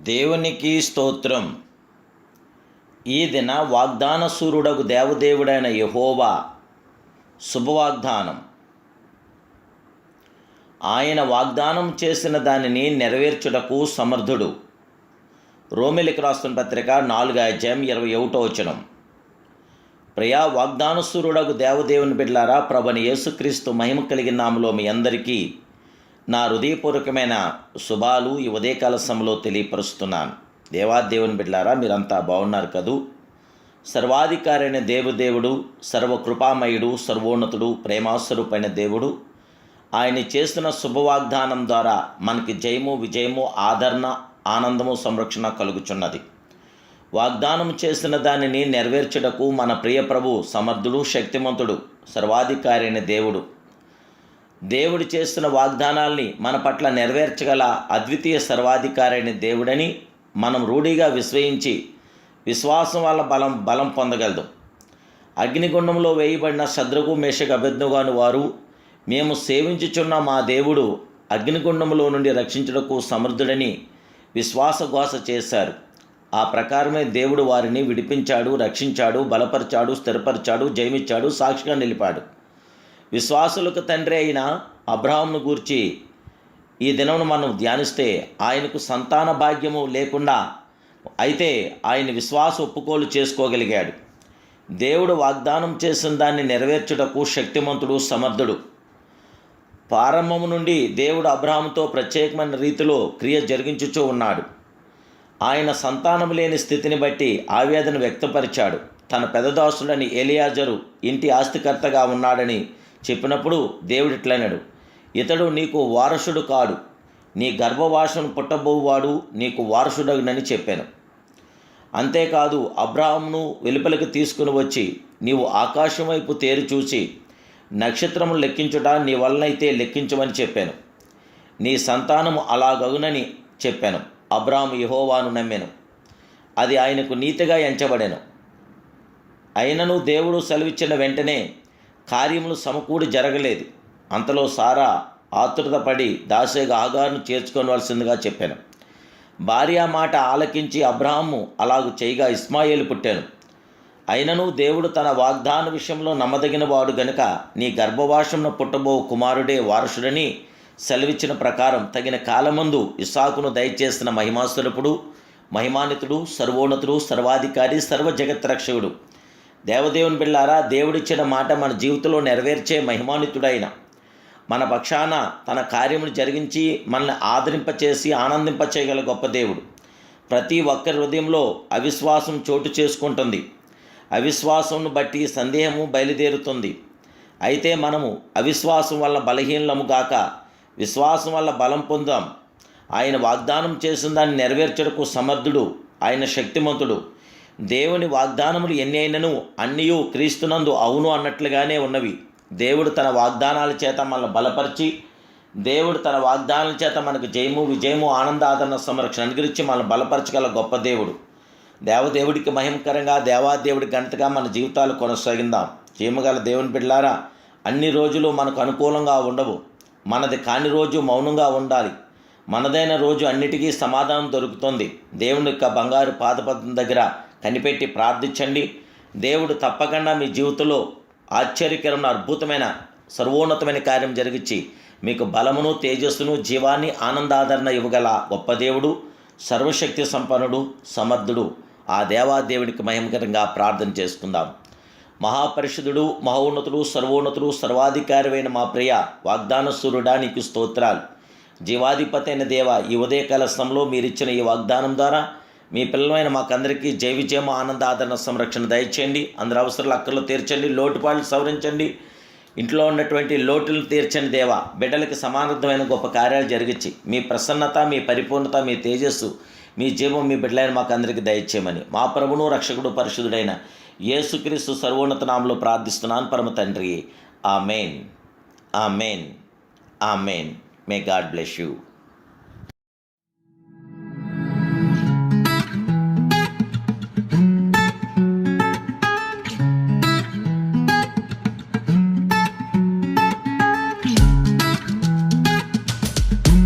దేవునికి స్తోత్రం. ఈ దిన వాగ్దాన సూర్యుడకు దేవదేవుడైన యహోవా శుభవాగ్దానం. ఆయన వాగ్దానం చేసిన దానిని నెరవేర్చుటకు సమర్థుడు. రోమిలికి రాస్తున్న పత్రిక నాలుగు అధ్యాయం ఇరవై ఒకటో వచనం. ప్రియా వాగ్దానసూరుడకు దేవదేవుని బిడ్లారా ప్రభని యేసుక్రీస్తు మహిమ కలిగిన నామలో మీ అందరికీ నా హృదయపూర్వకమైన శుభాలు ఈ ఉదయకాల సమయంలో తెలియపరుస్తున్నాను. దేవాదేవుని బిడ్లారా మీరంతా బాగున్నారు కదూ? సర్వాధికారైన దేవదేవుడు సర్వకృపామయుడు సర్వోన్నతుడు ప్రేమాస్వరూపైన దేవుడు ఆయన చేస్తున్న శుభవాగ్దానం ద్వారా మనకి జయము విజయము ఆదరణ ఆనందము సంరక్షణ కలుగుచున్నది. వాగ్దానం చేసిన దానిని నెరవేర్చుటకు మన ప్రియ ప్రభు సమర్థుడు శక్తిమంతుడు సర్వాధికారైన దేవుడు దేవుడు చేస్తున్న వాగ్దానాల్ని మన పట్ల నెరవేర్చగల అద్వితీయ సర్వాధికారైన దేవుడని మనం రూఢిగా విశ్వయించి విశ్వాసం వల్ల బలం బలం పొందగలదు. అగ్నిగుండంలో వేయబడిన శద్రకు మేషకు అభిజ్ఞగాను వారు మేము సేవించుచున్న మా దేవుడు అగ్నిగుండంలో నుండి రక్షించుటకు సమర్థుడని విశ్వాసఘోష చేశారు. ఆ ప్రకారమే దేవుడు వారిని విడిపించాడు రక్షించాడు బలపరిచాడు స్థిరపరిచాడు జయమిచ్చాడు సాక్షిగా నిలిపాడు. విశ్వాసులకు తండ్రి అయిన అబ్రహాంను గూర్చి ఈ దినమును మనం ధ్యానిస్తే ఆయనకు సంతాన భాగ్యము లేకుండా అయితే ఆయన విశ్వాస ఒప్పుకోలు చేసుకోగలిగాడు. దేవుడు వాగ్దానం చేసిన దాన్ని నెరవేర్చుటకు శక్తిమంతుడు సమర్థుడు. ప్రారంభము నుండి దేవుడు అబ్రహాంతో ప్రత్యేకమైన రీతిలో క్రియ జరిగించుచూ ఉన్నాడు. ఆయన సంతానం లేని స్థితిని బట్టి ఆవేదన వ్యక్తపరిచాడు. తన పెదదాసుడని ఎలియాజరు ఇంటి ఆస్తికర్తగా ఉన్నాడని చెప్పినప్పుడు దేవుడు ఇట్లన్నాడు ఇతడు నీకు వారసుడు కాడు నీ గర్భవాసను పుట్టబోవాడు నీకు వారసుడగునని చెప్పాను. అంతేకాదు అబ్రాహంను వెలుపలికి తీసుకుని వచ్చి నీవు ఆకాశం వైపు తేరు చూసి నక్షత్రము లెక్కించుట నీ వలనైతే లెక్కించమని చెప్పాను. నీ సంతానము అలాగగునని చెప్పాను. అబ్రాహం యహోవాను నమ్మాను. అది ఆయనకు నీతిగా ఎంచబడాను. అయినను దేవుడు సెలవిచ్చిన వెంటనే కార్యములు సమకూడి జరగలేదు. అంతలో సారా ఆతృతపడి దాసేగా ఆగారును చేర్చుకోవలసిందిగా చెప్పాను. భార్య మాట ఆలకించి అబ్రహాము అలాగు చేయగా ఇస్మాయిల్ పుట్టాను. అయినను దేవుడు తన వాగ్దాన విషయంలో నమ్మదగిన వాడు గనుక నీ గర్భవాసంను పుట్టబో కుమారుడే వారసుడని సెలవిచ్చిన ప్రకారం తగిన కాలమందు ఇసాకును దయచేసిన మహిమాస్వరూపుడు మహిమానితుడు సర్వోన్నతుడు సర్వాధికారి సర్వ జగత్రక్షకుడు దేవదేవుని బిళ్ళారా దేవుడిచ్చిన మాట మన జీవితంలో నెరవేర్చే మహిమానితుడైన మన పక్షాన తన కార్యములు జరిగించి మనల్ని ఆదరింపచేసి ఆనందింపచేయగల గొప్ప దేవుడు. ప్రతి ఒక్కరి హృదయంలో అవిశ్వాసం చోటు చేసుకుంటుంది. అవిశ్వాసంను బట్టి సందేహము బయలుదేరుతుంది. అయితే మనము అవిశ్వాసం వల్ల బలహీనలము గాక విశ్వాసం వల్ల బలం పొందాం. ఆయన వాగ్దానం చేసిన దాన్ని నెరవేర్చడకు సమర్థుడు ఆయన శక్తిమంతుడు. దేవుని వాగ్దానములు ఎన్ని అయినను అన్నయూ క్రీస్తునందు అవును అన్నట్లుగానే ఉన్నవి. దేవుడు తన వాగ్దానాల చేత మనల్ని బలపరిచి దేవుడు తన వాగ్దానాల చేత మనకు జయము విజయము ఆనందాదరణ సంరక్షణ అనుగురించి మనల్ని బలపరచగల గొప్ప దేవుడు. దేవదేవుడికి మహిమకరంగా దేవాదేవుడి గంటగా మన జీవితాలు కొనసాగిందాం జీమగల దేవుని బిడ్లారా అన్ని రోజులు మనకు అనుకూలంగా ఉండవు. మనది కాని రోజు మౌనంగా ఉండాలి. మనదైన రోజు అన్నిటికీ సమాధానం దొరుకుతుంది. దేవుని యొక్క బంగారు పాదపద్మం దగ్గర కనిపెట్టి ప్రార్థించండి. దేవుడు తప్పకుండా మీ జీవితంలో ఆశ్చర్యకరమైన అద్భుతమైన సర్వోన్నతమైన కార్యం జరిగించి మీకు బలమును తేజస్సును జీవాన్ని ఆనందాదరణ ఇవ్వగల గొప్ప దేవుడు సర్వశక్తి సంపన్నుడు సమర్థుడు ఆ దేవాదేవుడికి మహిమకరంగా ప్రార్థన చేసుకుందాం. మహాపరిషుదుడు మహోన్నతుడు సర్వోన్నతుడు సర్వాధికారమైన మా ప్రియ వాగ్దాన సూర్యుడా నీకు స్తోత్రాలు. జీవాధిపతి అయిన దేవ ఈ ఉదయకాల సమయంలో మీరిచ్చిన ఈ వాగ్దానం ద్వారా మీ పిల్లలైన మాకందరికీ జై విజయం ఆనంద ఆదరణ సంరక్షణ దయచేయండి. అందరి అవసరాలు అక్కర్లు తీర్చండి లోటుపాట్లు సవరించండి. ఇంట్లో ఉన్నటువంటి లోటులు తీర్చండి దేవ. బిడ్డలకి సమానర్థమైన గొప్ప కార్యాలు జరిగించి మీ ప్రసన్నత మీ పరిపూర్ణత మీ తేజస్సు మీ జీవం మీ బిడ్డలైన మాకు అందరికీ దయచేయమని మా ప్రభును రక్షకుడు పరిశుద్ధుడైన యేసుక్రీస్తు సర్వోన్నత నామంలో ప్రార్థిస్తున్నాను పరమ తండ్రి. ఆ మెయిన్ ఆ మెయిన్ ఆ మెయిన్ మే గాడ్ బ్లెస్ యూ